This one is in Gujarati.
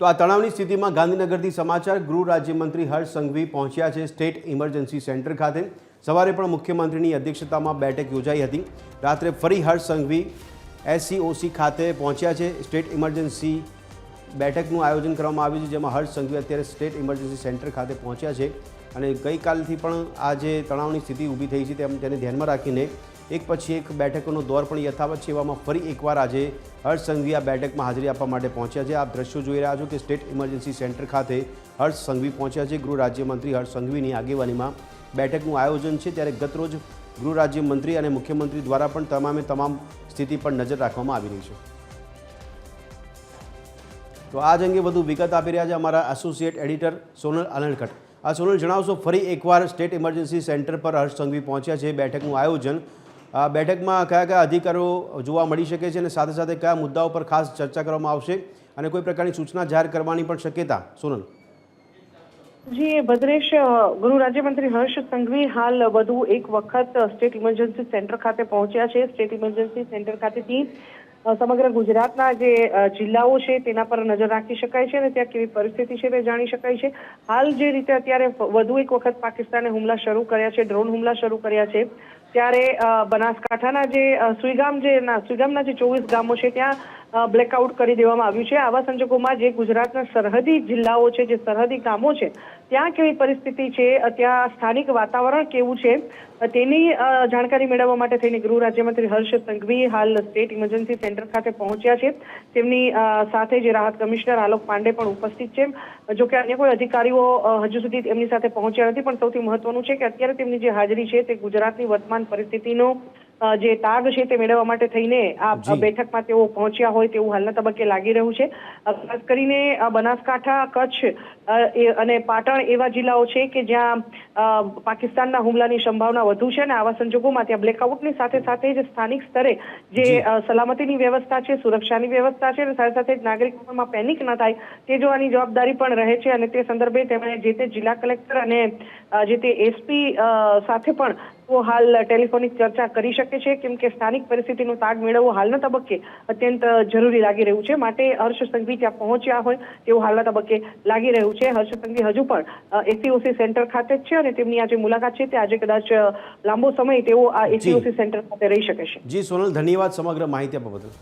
તો આ તણાવની સ્થિતિમાં ગાંધીનગરથી સમાચાર ગૃહ રાજ્યમંત્રી હર્ષ સંઘવી પહોંચ્યા છે સ્ટેટ ઇમરજન્સી સેન્ટર ખાતે. સવારે પણ મુખ્યમંત્રીની અધ્યક્ષતામાં બેઠક યોજાઈ હતી. રાત્રે ફરી હર્ષ સંઘવી એસસીઓસી ખાતે પહોંચ્યા છે. સ્ટેટ ઇમરજન્સી બેઠકનું આયોજન કરવામાં આવ્યું છે, જેમાં હર્ષ સંઘવી અત્યારે સ્ટેટ ઇમરજન્સી સેન્ટર ખાતે પહોંચ્યા છે. અને ગઈકાલથી પણ આ જે તણાવની સ્થિતિ ઊભી થઈ છે, તેમ તેને ધ્યાનમાં રાખીને એક પછી એક બેઠકોનો દોર પણ યથાવત છે. એવામાં ફરી એકવાર આજે હર્ષ સંઘવી આ બેઠકમાં હાજરી આપવા માટે પહોંચ્યા છે. આપ દ્રશ્યો જોઈ રહ્યા છો કે સ્ટેટ ઇમરજન્સી સેન્ટર ખાતે હર્ષ સંઘવી પહોંચ્યા છે. ગૃહ રાજ્યમંત્રી હર્ષ સંઘવીની આગેવાનીમાં બેઠકનું આયોજન છે. ત્યારે ગતરોજ ગૃહ રાજ્યમંત્રી અને મુખ્યમંત્રી દ્વારા પણ તમામે તમામ સ્થિતિ પર નજર રાખવામાં આવી રહી છે. તો આજ અંગે વધુ વિગત આપી રહ્યા છે અમારા એસોસિએટ એડિટર સોનલ અલણકટ આ સોનલ, જણાવશો, ફરી એકવાર સ્ટેટ ઇમરજન્સી સેન્ટર પર હર્ષ સંઘવી પહોંચ્યા છે. બેઠકનું આયોજન આ બેઠકમાં કયા કયા અધિકારો જોવા મળી શકે છે અને સાથે સાથે કયા મુદ્દાઓ પર ખાસ ચર્ચા કરવામાં આવશે અને કોઈ પ્રકારની સૂચના જાહેર કરવાની પણ શક્યતા? સોનલ. જી, ભદ્રેશ ગૃહ રાજ્યમંત્રી હર્ષ સંઘવી હાલ વધુ એક વખત સ્ટેટ ઇમરજન્સી સેન્ટર ખાતે પહોંચ્યા છે. સ્ટેટ ઇમરજન્સી સેન્ટર ખાતેથી સમગ્ર ગુજરાતના જે જિલ્લાઓ છે તેના પર નજર રાખી શકાય છે અને ત્યાં કેવી પરિસ્થિતિ છે તે જાણી શકાય છે. હાલ જે રીતે અત્યારે વધુ એક વખત પાકિસ્તાને હુમલા શરૂ કર્યા છે, ડ્રોન હુમલા શરૂ કર્યા છે ત્યારે બનાસકાંઠાના જે સુઈગામ જે સુઈગામના જે ચોવીસ ગામો છે ત્યાં બ્લેકઆઉટ કરી દેવામાં આવ્યું છે. આવા સંજોગોમાં જે ગુજરાતના સરહદી જિલ્લાઓ છે, જે સરહદી ગામો છે, ત્યાં કેવી પરિસ્થિતિ છે? ત્યાં સ્થાનિક વાતાવરણ કેવું છે? તેની જાણકારી મેળવવા માટે થઈને ગૃહ રાજ્યમંત્રી હર્ષ સંઘવી હાલ સ્ટેટ ઇમરજન્સી સેન્ટર ખાતે પહોંચ્યા છે. તેમની સાથે જે રાહત કમિશનર આલોક પાંડે પણ ઉપસ્થિત છે. જો કે અન્ય કોઈ અધિકારીઓ હજુ સુધી એમની સાથે પહોંચ્યા નથી, પણ સૌથી મહત્વનું છે કે અત્યારે તેમની જે હાજરી છે તે ગુજરાતની વર્તમાન પરિસ્થિતિનો જે તાગ છે તે મેળવવા માટે થઈને આ બેઠકમાં તેઓ પહોંચ્યા હોય તેવું હાલના તબક્કે લાગી રહ્યું છે. ખાસ કરીને બનાસકાંઠા કચ્છ અને પાટણ એવા જિલ્લાઓ છે કે જ્યાં પાકિસ્તાનના હુમલાની સંભાવના વધુ છે અને આવા સંજોગોમાં ત્યાં બ્લેકઆઉટની સાથે સાથે જ સ્થાનિક સ્તરે જે સલામતીની વ્યવસ્થા છે સુરક્ષાની વ્યવસ્થા છે અને સાથે સાથે જ નાગરિકોમાં પેનિક ન થાય તે જોવાની જવાબદારી પણ રહે છે અને તે સંદર્ભે તેમણે જે તે જિલ્લા કલેક્ટર અને જે તે એસપી સાથે પણ હાલ ટેલિફોનિક ચર્ચા કરી શકે છે કેમ કે સ્થાનિક પરિસ્થિતિનો તાગ મેળવવો હાલના તબક્કે અત્યંત જરૂરી લાગી રહ્યું છે. માટે હર્ષ સંઘવી ત્યાં પહોંચ્યા હોય તેવું હાલના તબક્કે લાગી રહ્યું છે. હર્ષ સંઘવી હજુ પણ એસસીઓસી સેન્ટર ખાતે જ છે અને તેમની આજે મુલાકાત છે. તે આજે કદાચ લાંબો સમય તેઓ આ એસસીઓસી સેન્ટર ખાતે રહી શકે છે. જી સોનલ ધન્યવાદ સમગ્ર માહિતી આપવા બદલ.